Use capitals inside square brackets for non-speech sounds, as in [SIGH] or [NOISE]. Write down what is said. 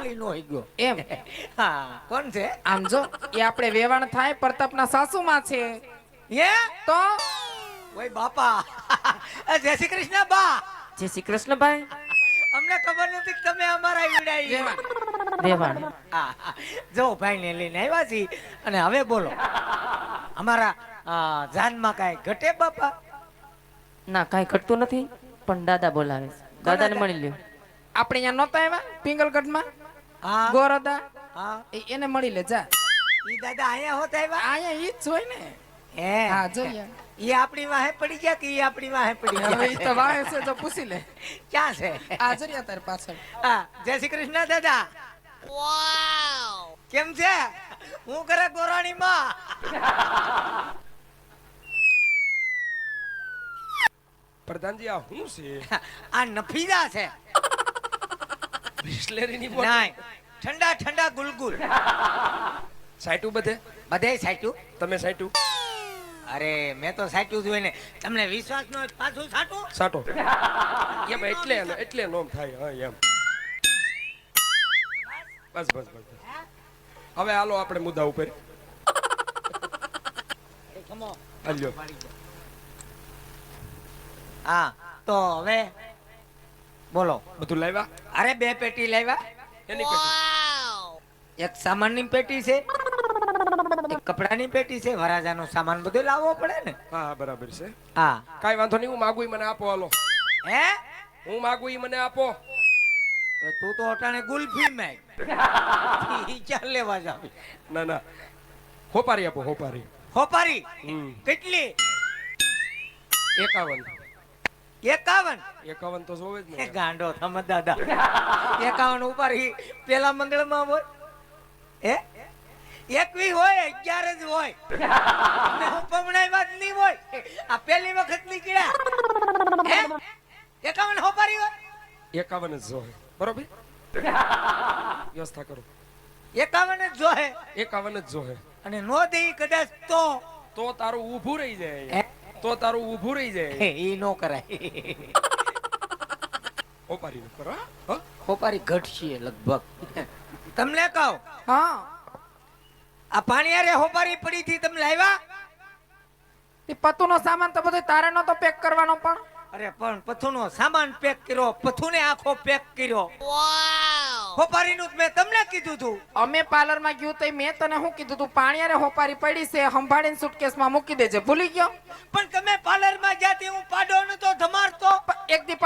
બોલી નો ગયો. એમ. હા કોણ છે? આમ જો એ આપણે વેવાણ થાય પ્રતાપના સાસુમાં છે. હે? તો? ઓય બાપા. જય શ્રી કૃષ્ણ બા. જય શ્રી કૃષ્ણભાઈ. અમને ખબર નથી કે તમે અમારા ઈવડાઈ. વેવાણ. જો ભાઈ ને લઈને આવ્યા છી અને હવે બોલો. અમારા જાનમાં કાંઈ ઘટે બાપા? ના કાંઈ ઘટતું નથી. પણ દાદા બોલાવે છે. દાદાને મળી લ્યો. આપણે અહીંયા નહોતા આવ્યા પિંગલગઢમાં? ગોરદા એને મળી લે જા. ઈ દાદા આયા હોત આવ્યા? આયા ઈ જ હોય ને. હે. હા જોઈએ. ઈ આપણી વાહે પડી ગયા કે ઈ આપણી વાહે પડી ગયા? ઈ તો વાહે છે તો પૂછી લે. ક્યાં છે? આ જરિયા તારી પાછળ. હા જય શ્રી કૃષ્ણ દાદા. કેમ છે? હું કરે ગોરાણી માં પ્રધાનજી આ હું છે? આ નફીદા છે. બિસ્લેરીની બોટલ? નહીં ઠંડા ઠંડા ગુલગુલ. સાઈટુ બધે? બધે સાઈટુ તમે સાઈટુ અરે મેં તો સાચું જોઈ ને તમને વિશ્વાસ નો પાછું સાટો? સાટો. [LAUGHS] એમ એટલે એટલે નોમ થાય હા એમ. બસ બસ બસ. હવે હાલો આપણે મુદ્દા ઉપર. હાલ્યો. હા તો હવે બોલો. બધું લાવ્યા? અરે બે પેટી લાવ્યા. એની પેટી? એક સામાનની પેટી છે કપડાની પેટી છે વરાજાનો સામાન બધો લાવવો પડે ને. હા બરાબર છે. હા. કાઈ વાંધો નહીં હું માગું મને આપો હાલો. હે? હું માગું મને આપો. તું તો અટાણે ગુલ્ફી મેં ચાલ લેવા જાવ? ના ના. હોપારી આપો હોપારી. હોપારી? કેટલી? એકાવન. એકાવન. એકાવન તો જોવે જ ને. ગાંડો થમ દાદા. એકાવન ઉપર પેલા મંગળમાં હોય. હે? એકવી હોય અગિયાર જ હોય. પમણાઈ વાત નહીં હોય. આ પેલી વખતની કીડા એકાવન હોપારી હોય? એકાવન જ હોય બરોબર? વ્યવસ્થા કરો. એકાવન જ જોહે એકાવન જ જોહે અને નો દે કદાચ તો. તો તારું ઊભું રહી જાય. તો તારું ઊભું રહી જાય. એ નો કરાય. હોપારી નું કરો હા? હા ઘટશે લગભગ. તમને કહું? હા. આ પાણીયારે હોપારી પડી હતી તમે લાવ્યા? તે પતુનો સામાન તો બધો તારે નો તો પેક કરવાનો પણ. અરે પણ પથુનો સામાન પેક કર્યો પથુને આખો પેક કર્યો. હોપારીનું મેં તમને કીધું તું. અમે પાર્લરમાં ગયું તો મેં તને શું કીધું તું? પાણી અરે હોપારી પડી છે સંભાળીને સુટકેસમાં મૂકી દેજે. ભૂલી ગયો? પણ તમે પાર્લરમાં ગયા તે હું પાડો તો ધમારતો એક દી